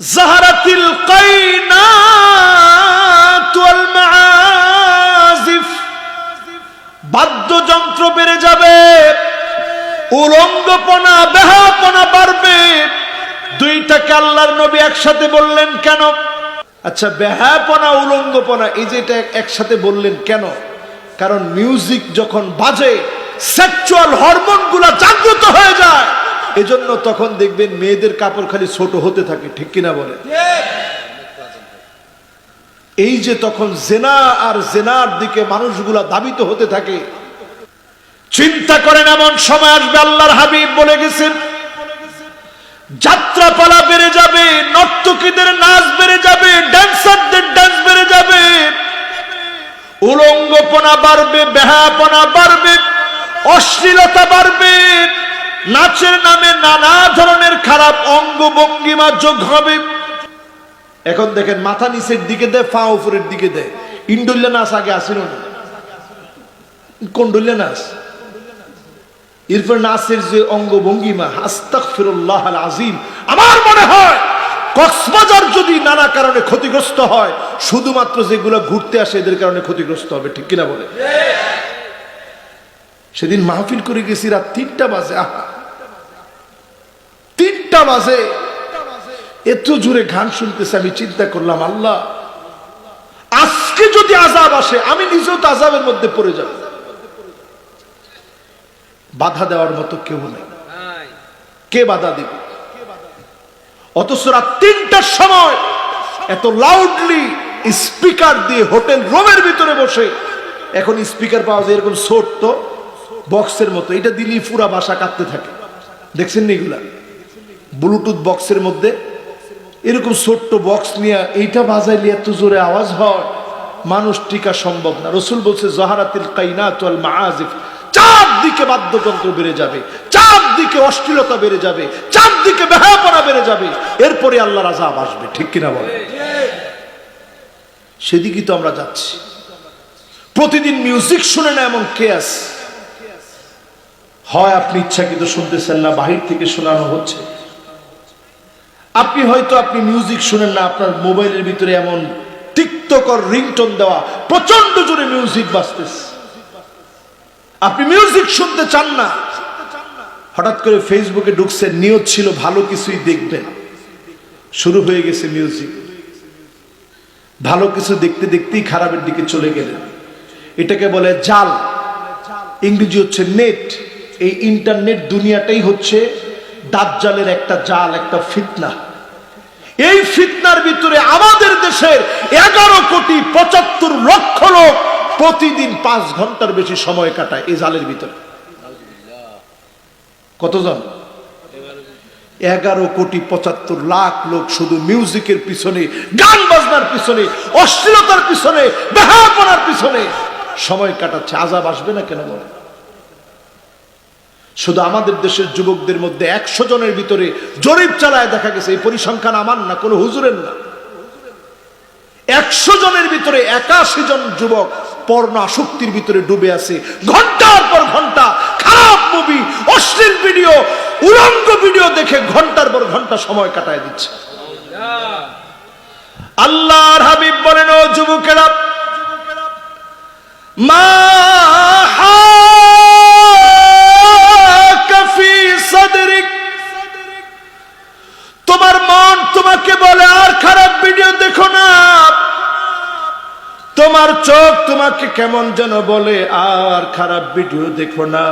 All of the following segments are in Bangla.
জাহারাতিল বাদ্যযন্ত্র বেড়ে যাবে, উলঙ্গপনা বেহাপনা বাড়বে। দুইটাকে আল্লাহর নবী একসাথে বললেন কেন? আচ্ছা বেহাপনা উলঙ্গপনা, এই যে এটা একসাথে বললেন কেন? কারণ মিউজিক যখন বাজে, সেক্সুয়াল হরমোনগুলা জাগ্রত হয়ে যায়। এজন্য তখন দেখবেন মেয়েদের কাপড় খালি ছোট হতে থাকে, ঠিক কিনা বলে? এই যে তখন জেনা আর জেনার দিকে মানুষগুলা দাবিত হতে থাকে। চিন্তা করেন, এমন সময় আসবে, আল্লাহর হাবিব বলে গেছেন, যাত্রাপালা বেড়ে যাবে, নর্তকীদের নাচ বেড়ে যাবে ড্যান্সারদের ডান্স বেড়ে যাবে। উলঙ্গপনা বাড়বে বেহাপনা বাড়বে, অশ্লীলতা বাড়বে। নাচের নামে নানা ধরনের খারাপ অঙ্গ ভঙ্গিমা যোগ হবে। এখন দেখেন, মাথা নিচের দিকে দেয় ফা উপরের দিকে দেয় ইন্ডুল্লা নাচ আগে আসিল না। কোন ডুল্লা নাচ। এরপর নাচের যে অঙ্গভঙ্গিমা হাস্তাক ফিরুল্লাহ আজিম আমার মনে হয়, কক্সবাজার যদি নানা কারণে ক্ষতিগ্রস্ত হয়, শুধুমাত্র যেগুলো ঘুরতে আসে এদের কারণে ক্ষতিগ্রস্ত হবে, ঠিক কিনা বলে? সেদিন মাহফিল করে গেছি রাত তিনটা বাজে, আহা। তিনটা বাজে। এত জোরে গান শুনতেছে, আমি চিন্তা করলাম, আল্লাহ, আজকে যদি আজাব আসে, আমি নিজেও তো আজাবের মধ্যে পড়ে যাব। বাধা দেওয়ার মতো কেউ নেই। কে বাধা দিবে? অথচ রাত তিনটার সময় এত লাউডলি স্পিকার দিয়ে হোটেল রোমের ভিতরে বসে, এখন স্পিকার পাওয়া যায় এরকম ছোট্ট বক্সের মতো, এটা দিলেই পুরা বাসা কাঁদতে থাকে। দেখছেন নি এগুলা? ব্লুটুথ বক্সের মধ্যে, এরকম ছোট্ট বক্স নিয়ে এইটা বাজাইলে এত জোরে আওয়াজ হয়, মানুষ টিকা সম্ভব না। রসুল বলছে, জহারাতিল কাইনাত মাআজিফ। চারদিকে বাদ্যযন্ত্র বেড়ে যাবে, চারদিকে অশ্লীলতা বেড়ে যাবে, চারদিকে বেহাপনা বেড়ে যাবে, এরপরে আল্লাহর আজাব আসবে। ঠিক কিনা বলে সেদিকে তো আমরা যাচ্ছি। প্রতিদিন মিউজিক শুনে না এমন কে আছে হয় আপনি ইচ্ছাকৃত শুনতেছেন না, বাহির থেকে শোনানো হচ্ছে। আপনি হয়তো আপনি মিউজিক শুনেন না, আপনার মোবাইলের ভিতরে এমন তিক্তকর রিংটোন দেওয়া প্রচণ্ড জোরে মিউজিক বাজতেছে। আপনি মিউজিক শুনতে চান না। হঠাৎ করে ফেসবুকে ঢুকছে, নিয়ত ছিল ভালো কিছুই দেখবেন। শুরু হয়ে গেছে মিউজিক ভালো কিছু দেখতে দেখতেই খারাপের দিকে চলে গেলেন। এটাকে বলে জাল। ইংরেজি হচ্ছে নেট এই ইন্টারনেট দুনিয়াটাই হচ্ছে দাজ্জালের একটা জাল, একটা ফিতনা। এই ফিতনার ভিতরে আমাদের দেশের এগারো কোটি পঁচাত্তর লক্ষ লোক প্রতিদিন পাঁচ ঘণ্টার বেশি সময় কাটায় এই জালের ভিতরে। কতজন? এগারো কোটি পঁচাত্তর লাখ লোক শুধু মিউজিকের পিছনে, গান বাজনার পিছনে, অশ্লীলতার পিছনে বেহাপনার পিছনে সময় কাটাচ্ছে। আজাব আসবে না কেন বলে? শুধু আমাদের দেশের যুবকদের মধ্যে একশো জনের ভিতরে জরিপ চালায় দেখা গেছে, এই পরিসংখ্যান আমার না, কোনো হুজুরের না। একশো জনের ভিতরে একাশি জন যুবক পর্ণ আসক্তির ভিতরে ডুবে আছে। ঘণ্টার পর ঘণ্টা খারাপ মুভি অশ্লীল ভিডিও উলঙ্গ ভিডিও দেখে ঘণ্টার পর ঘণ্টা সময় কাটায় দিচ্ছে। আল্লাহর হাবিব কেমন যেন বলে, আর খারাপ ভিডিও দেখো না।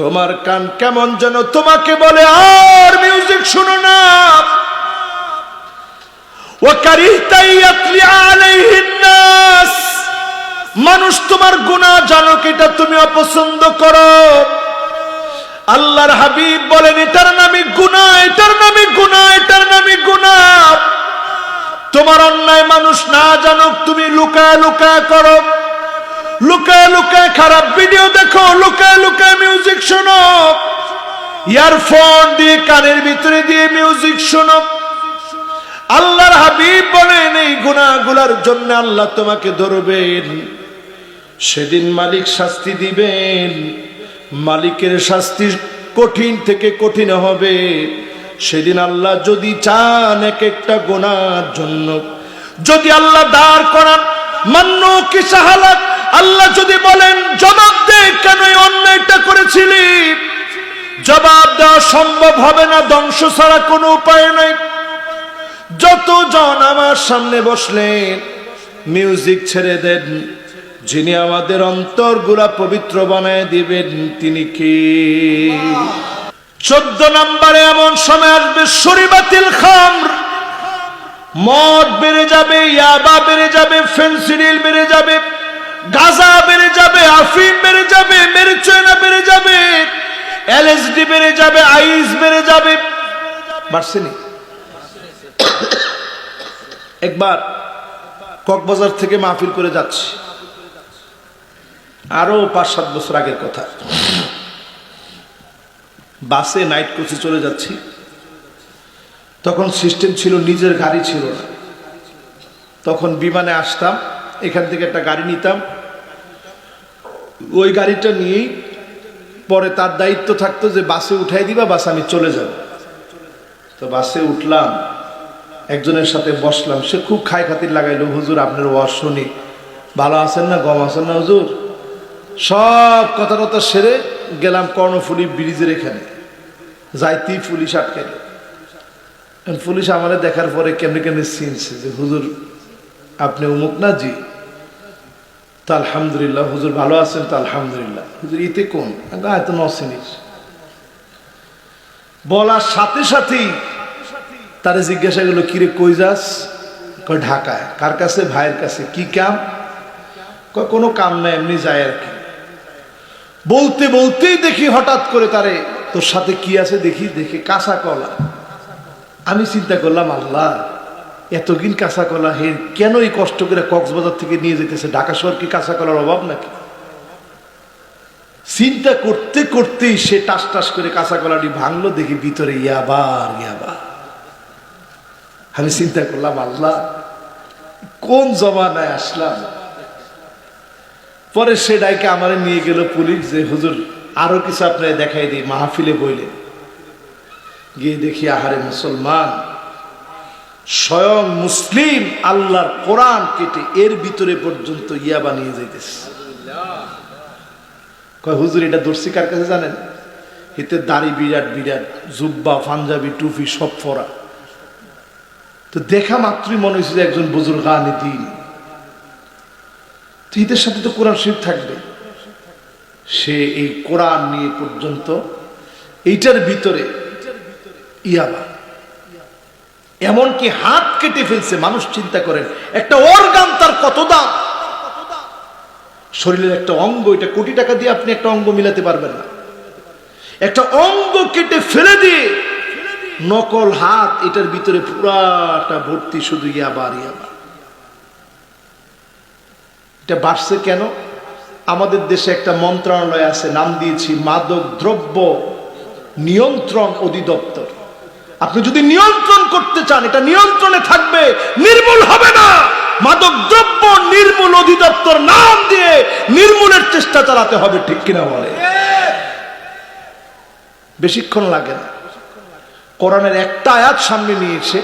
তোমার কান কেমন যেন তোমাকে বলে, আর মিউজিক শুনো না। মানুষ, তোমার গুণা জানো এটা তুমি অপছন্দ করো। আল্লাহর হাবিব বলেন, এটার নামে গুণা, এটার নামে গুণা, এটার নামে গুণা। তোমার অন্যায় মানুষ না জানুক, তুমি লুকায় লুকায় করো। লুকায় লুকায় খারাপ ভিডিও দেখো, লুকায় লুকায় মিউজিক শোনো। ইয়ারফোন দিয়ে কানের ভিতরে দিয়ে মিউজিক শোনো। আল্লাহর হাবিব বলেন, এই গুনাহগুলার জন্য আল্লাহ তোমাকে ধরবেন। সেদিন মালিক শাস্তি দিবেন। মালিকের শাস্তি কঠিন থেকে কঠিন হবে। সেদিন আল্লাহ যদি চান এক একটা গোনার জন্য, যদি আল্লাহ দাঁড় করান, মান্য কি সাহালাত? আল্লাহ যদি বলেন, জবাব দে কেন এই অন্যায়টা করেছিলি? জবাব দেওয়া সম্ভব হবে না, ধ্বংস ছাড়া কোনো উপায় নাই। যতজন আমার সামনে বসলেন মিউজিক ছেড়ে দেন, যিনি আমাদের অন্তরগুলা পবিত্র বানায় দিবেন, তিনি কি? চোদ্দ নম্বরে এমন সময় আসবে, শরীবাতিল খামর। মদ বেড়ে যাবে, ইয়াবা বেড়ে যাবে, ফেন্সিডিল বেড়ে যাবে, গাজা বেড়ে যাবে, আফিম বেড়ে যাবে, মেরিচয়না বেড়ে যাবে, এলএসডি বেড়ে যাবে, আইস বেড়ে যাবে। বাড়ছেনি একবার কক্সবাজার থেকে মাহফিল করে যাচ্ছি। আরও পাঁচ সাত বছর আগের কথা। বাসে নাইট কোচে চলে যাচ্ছি। তখন সিস্টেম ছিল নিজের গাড়ি ছিল না। তখন বিমানে আসতাম, এখান থেকে একটা গাড়ি নিতাম। ওই গাড়িটা নিয়েই পরে তার দায়িত্ব থাকতো যে বাসে উঠাই দিবা, বাস আমি চলে যাব। তো বাসে উঠলাম, একজনের সাথে বসলাম। সে খুব খাই খাতির লাগাইলো, হুজুর, আপনার ওয়াজ ভালো আছেন না? গম আছেন না, হুজুর? সব কথা কথা সেরে গেলাম কর্ণফুলি ব্রিজের এখানে। যাইতেই পুলিশ আটকাইল। পুলিশ আমারে দেখার পরে কেমনি কেমনি চিনছে যে, হুজুর, আপনি অমুক না জি? তা আলহামদুলিল্লাহ, হুজুর ভালো আছেন, তো আলহামদুলিল্লাহ। হুজুর, ইতে কোন? এত নসিনিস বলার সাথে সাথেই তারে জিজ্ঞাসা করল কিরে কই যাস? কয়, ঢাকায়। কার কাছে? ভাইয়ের কাছে। কি কাম? কয়, কোনো কাম নাই, এমনি যায় আর কি বলতে, বলতেই দেখি হঠাৎ করে তারে তোর সাথে কি আছে দেখি দেখি। কাঁচা কলা। আমি চিন্তা করলাম, আল্লাহ, এতদিন কাঁচা কলা হে, কেন এই কষ্ট করে কক্সবাজার থেকে নিয়ে যেতেছে? ঢাকা শহর কি কাঁচা কলার অভাব নাকি? চিন্তা করতে করতেই সে টাস টাস করে কাঁচা কলাটি ভাঙলো, দেখি ভিতরে ইয়াবার ইয়াবার। আমি চিন্তা করলাম, আল্লাহ, কোন জমানায় আসলাম? পরে সে ডাইকে আমারে নিয়ে গেল পুলিশ, যে, হুজুর আরও কিছু আপনার দেখাই দিই, মাহফিলে বইলে। গিয়ে দেখি, আহারে মুসলমান, স্বয়ং মুসলিম আল্লাহর কোরআন কেটে এর ভিতরে পর্যন্ত ইয়া বানিয়ে যাইতেছে। কয়, হুজুর, এটা দর্শি কার কাছে জানেন? এতে দাড়ি বিরাট বিরাট, জুব্বা, পাঞ্জাবি, টুপি, সব ফরা। তো দেখা মাত্রই মনে হয়েছে যে একজন বুজুর্গ আনি দিন তো ঈদের সাথে তো কোরআন শরীফ থাকবে। সে এই কোরআন নিয়ে পর্যন্ত, এইটার ভিতরে ইয়াবা। এমনকি হাত কেটে ফেলছে, মানুষ চিন্তা করেন, একটা অর্গান তার কত দাম? শরীরের একটা অঙ্গ, এটা কোটি টাকা দিয়ে আপনি একটা অঙ্গ মিলাতে পারবেন না। একটা অঙ্গ কেটে ফেলে দিয়ে নকল হাত, এটার ভিতরে পুরাটা ভর্তি শুধু ইয়াবার ইয়াবার এটা বাড়ছে কেন? আমাদের দেশে একটা মন্ত্রণালয় আছে, নাম দিয়েছি মাদক দ্রব্য নিয়ন্ত্রণ অধিদপ্তর। আপনি যদি নিয়ন্ত্রণ করতে চান, এটা নিয়ন্ত্রণে থাকবে, নির্মূল হবে না। মাদক দ্রব্য নির্মূল অধিদপ্তর নাম দিয়ে নির্মূলের চেষ্টা চালাতে হবে, ঠিক কিনা বলে? বেশিক্ষণ লাগে না। কোরআনের একটা আয়াত সামনে নিয়ে এসে,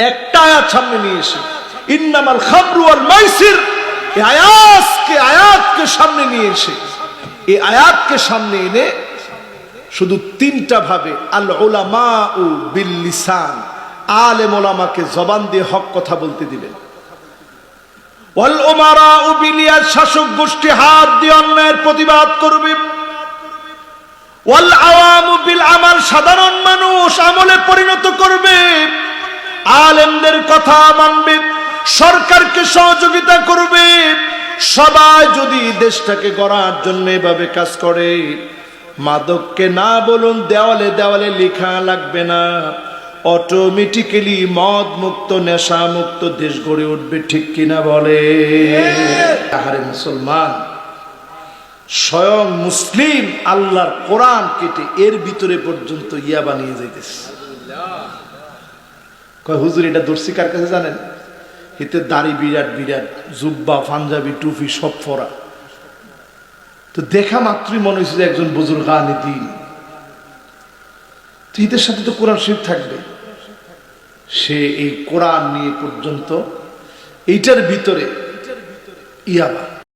একটা আয়াত সামনে নিয়ে এসে, ইন্নামাল খামরু আল মাইসির, এই আয়াতকে সামনে নিয়ে এসে, এই আয়াতকে সামনে এনে শুধু তিনটা ভাবে, আল ওলামা ও বিল্লিসান আলেম ওলামাকে জবান দিয়ে হক কথা বলতে বিলিয়ার শাসক গোষ্ঠী হাত দিয়ে অন্যায়ের প্রতিবাদ করবে। আমাল, সাধারণ মানুষ আমলে পরিণত করবে। আলেমদের কথা মানবে, সরকারকে সহযোগিতা করবে। সবাই যদি দেশটাকে গড়ার জন্য এভাবে কাজ করে, মাদককে না বলুন দেওয়ালে দেওয়ালে লেখা লাগবে না। অটোমেটিক্যালি মদ মুক্ত নেশা মুক্ত দেশ গড়ে উঠবে, ঠিক কিনা বলে? আহারে মুসলমান, স্বয়ং মুসলিম আল্লাহর কোরআন কেটে এর ভিতরে পর্যন্ত ইয়া বানিয়ে যাইতেছে হুজুর, এটা দর্শিকার কাছে জানেন? এতে দাড়ি বিরাট বিরাট, জুব্বা, পাঞ্জাবি, টুপি, সব ফরা। তো দেখা মাত্রই মনে হয়েছে যে একজন বুজুর্গ আনি দিন তো ঈদের সাথে তো কোরআন শরীফ থাকবে। সে এই কোরআন নিয়ে পর্যন্ত, এইটার ভিতরে ইয়াবা।